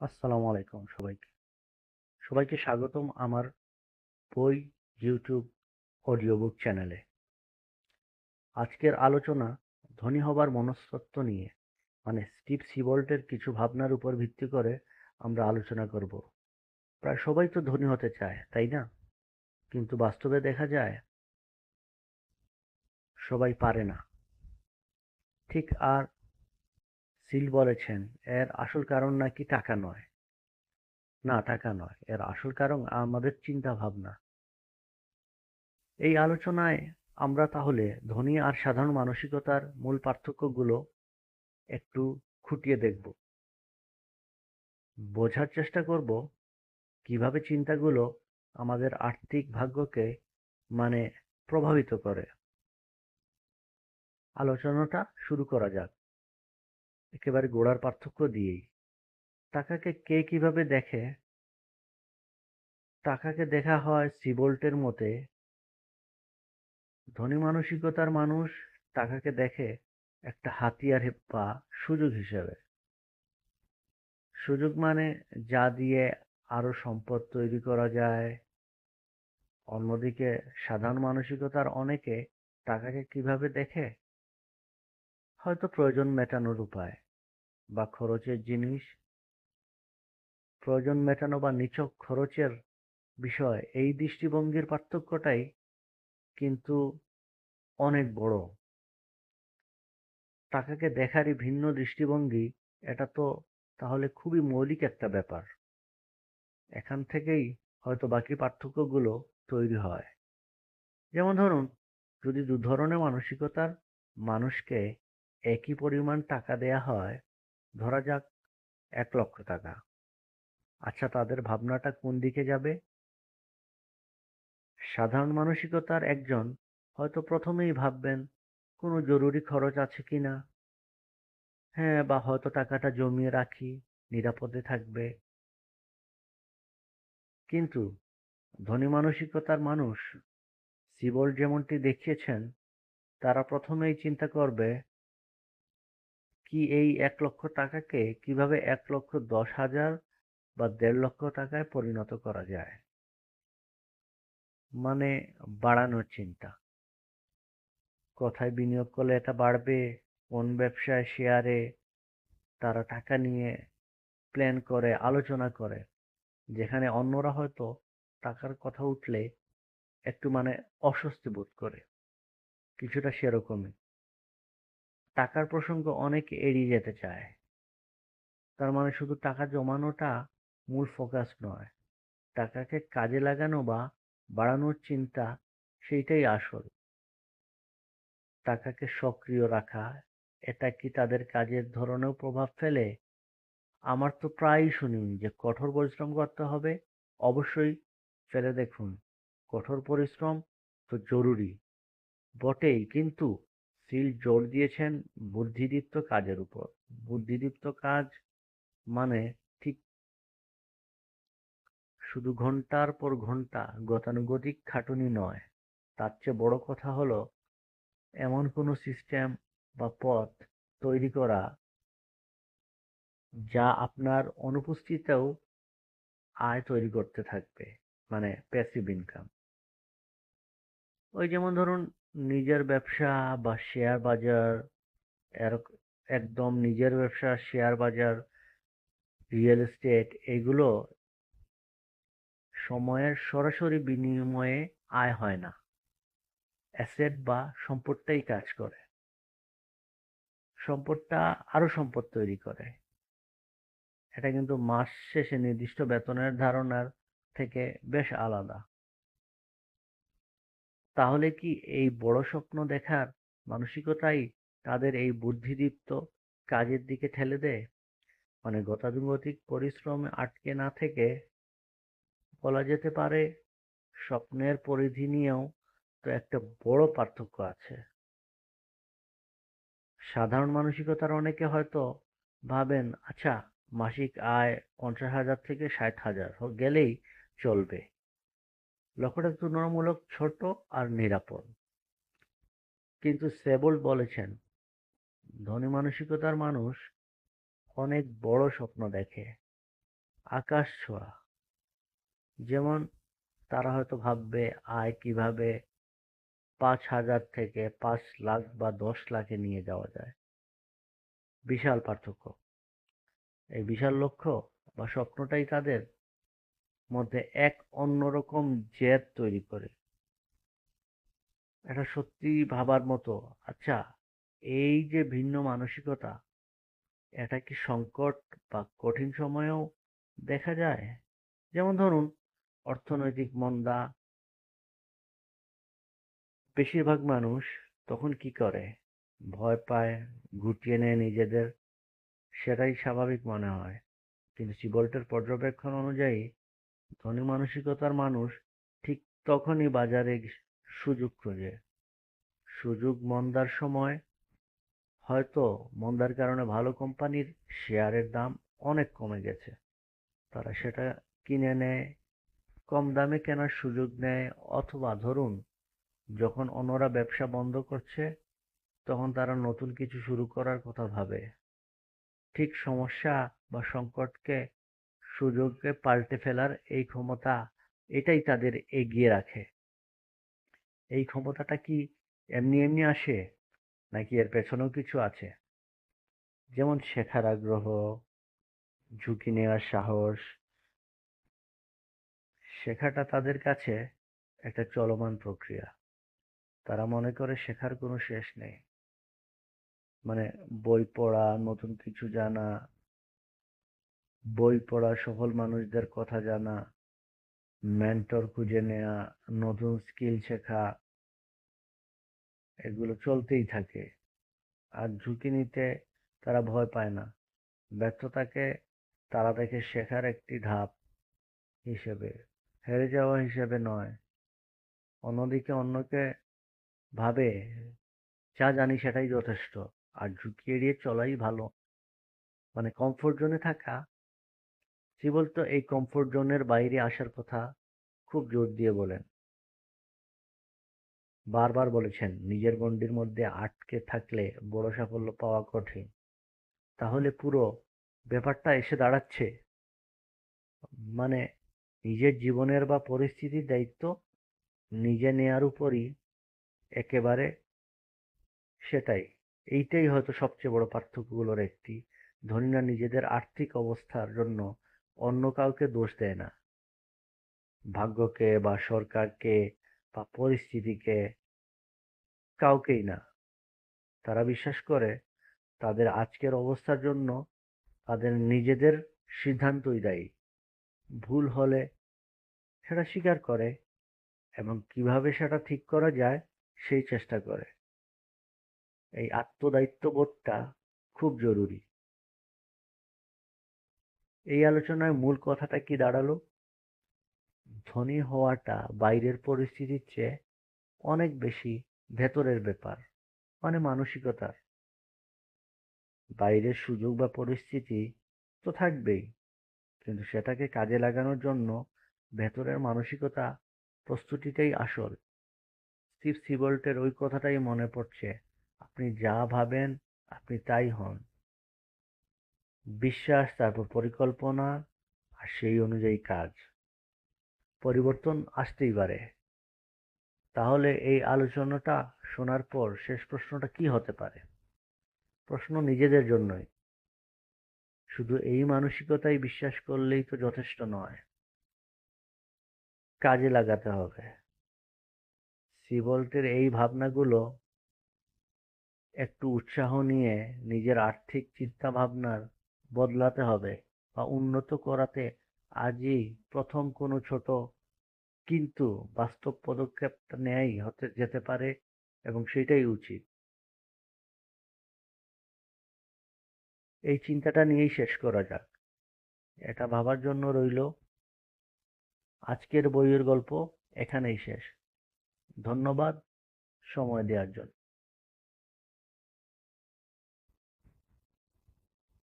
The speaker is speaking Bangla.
আসসালামু আলাইকুম সবাইকে। সবাইকে স্বাগতম আমার বই ইউটিউব অডিও বুক চ্যানেলে আজকের আলোচনা ধনী হবার মনস্তত্ত্ব নিয়ে মানে স্টিভ সিবল্টের কিছু ভাবনার উপর ভিত্তি করে আমরা আলোচনা করব। প্রায় সবাই তো ধনী হতে চায়, তাই না? কিন্তু বাস্তবে দেখা যায়, সবাই পারে না। ঠিক আর সিল বলেছেন, এর আসল কারণ নাকি টাকা নয়। না, টাকা নয়, এর আসল কারণ আমাদের চিন্তা ভাবনা এই আলোচনায় আমরা তাহলে ধনী আর সাধারণ মানসিকতার মূল পার্থক্যগুলো একটু খুঁটিয়ে দেখব। বোঝার চেষ্টা করব কীভাবে চিন্তাগুলো আমাদের আর্থিক ভাগ্যকে মানে প্রভাবিত করে। আলোচনাটা শুরু করা যাক। একেবারে গোড়ার পার্থক্য দিয়েই। টাকাকে কে কীভাবে দেখে? টাকাকে দেখা হয় সিবোল্টের মতে। ধনী মানসিকতার মানুষ টাকাকে দেখে একটা হাতিয়ার বা সুযোগ হিসেবে। সুযোগ মানে যা দিয়ে আরও সম্পদ তৈরি করা যায়। অন্যদিকে সাধারণ মানসিকতার অনেকে টাকাকে কীভাবে দেখে? হয়তো প্রয়োজন মেটানোর উপায়। বা খরচের জিনিস। প্রয়োজন মেটানো বা নিছক খরচের বিষয়, এই দৃষ্টিভঙ্গির পার্থক্যটাই কিন্তু অনেক বড়। টাকাকে দেখারই ভিন্ন দৃষ্টিভঙ্গি, এটা তো তাহলে খুবই মৌলিক একটা ব্যাপার। এখান থেকেই হয়তো বাকি পার্থক্যগুলো তৈরি হয়। যেমন ধরুন, যদি দু ধরনের মানসিকতার মানুষকে একই পরিমাণ টাকা দেয়া হয় ধরা যাক এক লক্ষ টাকা। আচ্ছা তাদের ভাবনাটা কোন দিকে যাবে? সাধারণ মানসিকতার একজন হয়তো প্রথমেই ভাববেন, কোনো জরুরি খরচ আছে কিনা হ্যাঁ বা হয়তো টাকাটা জমিয়ে রাখি, নিরাপদে থাকবে। কিন্তু ধনী মানসিকতার মানুষ, সিবল যেমনটি দেখিয়েছেন, তারা প্রথমেই চিন্তা করবে কি এই এক লক্ষ টাকাকে কীভাবে এক লক্ষ দশ হাজার বা দেড় লক্ষ টাকায় পরিণত করা যায়? মানে বাড়ানোর চিন্তা। কথায় বিনিয়োগ করলে এটা বাড়বে, কোন ব্যবসায় শেয়ারে তারা টাকা নিয়ে প্ল্যান করে, আলোচনা করে, যেখানে অন্যরা হয়তো টাকার কথা উঠলে একটু মানে অস্বস্তি বোধ করে, কিছুটা সেরকমই। টাকার প্রসঙ্গ অনেকে এড়িয়ে যেতে চায়। তার মানে শুধু টাকা জমানোটা মূল ফোকাস নয়। টাকাকে কাজে লাগানো বা বাড়ানোর চিন্তা সেইটাই আসল। টাকাকে সক্রিয় রাখা, এটা কি তাদের কাজের ধরনেও প্রভাব ফেলে? আমার তো প্রায়ই শুনি যে কঠোর পরিশ্রম করতে হবে, অবশ্যই ফেলে দেখুন। কঠোর পরিশ্রম তো জরুরি, বটেই, কিন্তু সিল জোর দিয়েছেন বুদ্ধিদীপ্ত কাজের উপর। বুদ্ধিদীপ্ত কাজ মানে ঠিক শুধু ঘণ্টার পর ঘণ্টা, গতানুগতিক খাটুনি নয়। তার চেয়ে বড় কথা হলো, এমন কোনো সিস্টেম বা পথ তৈরি করা যা আপনার অনুপস্থিতিতেও আয় তৈরি করতে থাকবে মানে প্যাসিভ ইনকাম ওই যেমন ধরুন নিজের ব্যবসা বা শেয়ার বাজার একদম নিজের ব্যবসা, শেয়ার বাজার, রিয়েল এস্টেট এগুলো সময়ের সরাসরি বিনিময়ে আয় হয় না। অ্যাসেট বা সম্পদটাই কাজ করে। সম্পদটা আরও সম্পদ তৈরি করে। এটা কিন্তু মাস শেষে নির্দিষ্ট বেতনের ধারণার থেকে বেশ আলাদা। তাহলে কি এই বড় স্বপ্ন দেখার মানসিকতাই তাদের এই বুদ্ধিদীপ্ত কাজের দিকে ঠেলে দেয়? মানে গতানুগতিক পরিশ্রমে আটকে না থেকে বলা যেতে পারে স্বপ্নের পরিধি নিয়েও তো একটা বড় পার্থক্য আছে। সাধারণ মানসিকতার অনেকে হয়তো ভাবেন আচ্ছা মাসিক আয় পঞ্চাশ হাজার থেকে ষাট হাজার গেলেই চলবে। লক্ষ্যটা তুলনামূলক ছোট আর নিরাপদ। কিন্তু সেবল বলেছেন, ধনী মানসিকতার মানুষ অনেক বড় স্বপ্ন দেখে, আকাশ ছোঁয়া। যেমন তারা হয়তো ভাববে, আয় কীভাবে পাঁচ হাজার থেকে পাঁচ লাখ বা দশ লাখে নিয়ে যাওয়া যায়। বিশাল পার্থক্য। এই বিশাল লক্ষ্য বা স্বপ্নটাই তাদের মধ্যে এক অন্যরকম জেদ তৈরি করে। এটা সত্যি ভাবার মতো। আচ্ছা এই যে ভিন্ন মানসিকতা, এটা কি সংকট বা কঠিন সময়েও দেখা যায়? যেমন ধরুন, অর্থনৈতিক মন্দা, বেশিরভাগ মানুষ তখন কি করে? ভয় পায়, গুটিয়ে নেয় নিজেদের, সেটাই স্বাভাবিক মনে হয়। কিন্তু সিবল্টের পর্যবেক্ষণ অনুযায়ী ধনী মানসিকতার মানুষ ঠিক তখনই বাজারে সুযোগ খোঁজে। সুযোগ মন্দার সময় হয়তো মন্দার কারণে ভালো কোম্পানির শেয়ারের দাম অনেক কমে গেছে। তারা সেটা কিনে নেয়, কম দামে কেনার সুযোগ নেয় অথবা ধরুন যখন অন্যরা ব্যবসা বন্ধ করছে তখন তারা নতুন কিছু শুরু করার কথা ভাবে। ঠিক সমস্যা বা সংকটকে সুযোগকে পাল্টে ফেলার এই ক্ষমতা এটাই তাদের এগিয়ে রাখে। এই ক্ষমতাটা কি এমনি এমনি আসে? নাকি এর পেছনেও কিছু আছে? যেমন শেখার আগ্রহ, ঝুঁকি নেওয়ার সাহস। শেখাটা তাদের কাছে একটা চলমান প্রক্রিয়া। তারা মনে করে শেখার কোনো শেষ নেই। মানে বই পড়া, নতুন কিছু জানা বই পড়া সফল মানুষদের কথা জানা মেন্টর খুঁজে নেওয়া নতুন স্কিল শেখা, এগুলো চলতেই থাকে। আর ঝুঁকি নিতে তারা ভয় পায় না। ব্যর্থতাকে তারা দেখে শেখার একটি ধাপ হিসেবে, হেরে যাওয়া হিসেবে নয়। অন্যদিকে অন্যকে ভাবে, যা জানি সেটাই যথেষ্ট। আর ঝুঁকি এড়িয়ে চলাই ভালো। মানে কমফোর্ট জোনে থাকা সে বলতো? এই কমফোর্ট জোনের বাইরে আসার কথা খুব জোর দিয়ে বলেন। বারবার বলেছেন, নিজের গণ্ডির মধ্যে আটকে থাকলে বড় সাফল্য পাওয়া কঠিন। তাহলে পুরো ব্যাপারটা এসে দাঁড়াচ্ছে। মানে নিজের জীবনের বা পরিস্থিতির দায়িত্ব নিজে নেয়ার উপরই একেবারে সেটাই। এইটাই হয়তো সবচেয়ে বড় পার্থক্যগুলোর একটি। ধনীরা নিজেদের আর্থিক অবস্থার জন্য অন্য কাউকে দোষ দেয় না। ভাগ্যকে বা সরকারকে বা পরিস্থিতিকে কাউকেই না। তারা বিশ্বাস করে তাদের আজকের অবস্থার জন্য তাদের নিজেদের সিদ্ধান্তই দায়ী। ভুল হলে সেটা স্বীকার করে এবং কীভাবে সেটা ঠিক করা যায় সেই চেষ্টা করে। এই আত্মদায়িত্ববোধটা খুব জরুরি। এই আলোচনায় মূল কথাটা কি দাঁড়াল? ধনী হওয়াটা বাইরের পরিস্থিতির চেয়ে অনেক বেশি ভেতরের ব্যাপার মানে মানসিকতার। বাইরের সুযোগ বা পরিস্থিতি তো থাকবেই, কিন্তু সেটাকে কাজে লাগানোর জন্য ভেতরের মানসিকতা প্রস্তুতিটাই আসল। স্টিভ সিবল্টের ওই কথাটাই মনে পড়ছে, আপনি যা ভাবেন আপনি তাই হন। বিশ্বাস, তারপর পরিকল্পনা আর সেই অনুযায়ী কাজ। পরিবর্তন আসতেই পারে। তাহলে এই আলোচনাটা শোনার পর শেষ প্রশ্নটা কি হতে পারে? প্রশ্ন নিজেদের জন্যই। শুধু এই মানসিকতাই বিশ্বাস করলেই তো যথেষ্ট নয়। কাজে লাগাতে হবে। সিবল্টের এই ভাবনাগুলো একটু উৎসাহ নিয়ে নিজের আর্থিক চিন্তা ভাবনার বদলাতে হবে বা উন্নত করাতে আজই প্রথম কোনো ছোট কিন্তু বাস্তব পদক্ষেপটা নেয়াই হতে, যেতে পারে এবং সেটাই উচিত। এই চিন্তাটা নিয়েই শেষ করা যাক। এটা ভাবার জন্য রইল। আজকের বইয়ের গল্প এখানেই শেষ। ধন্যবাদ সময় দেওয়ার জন্য।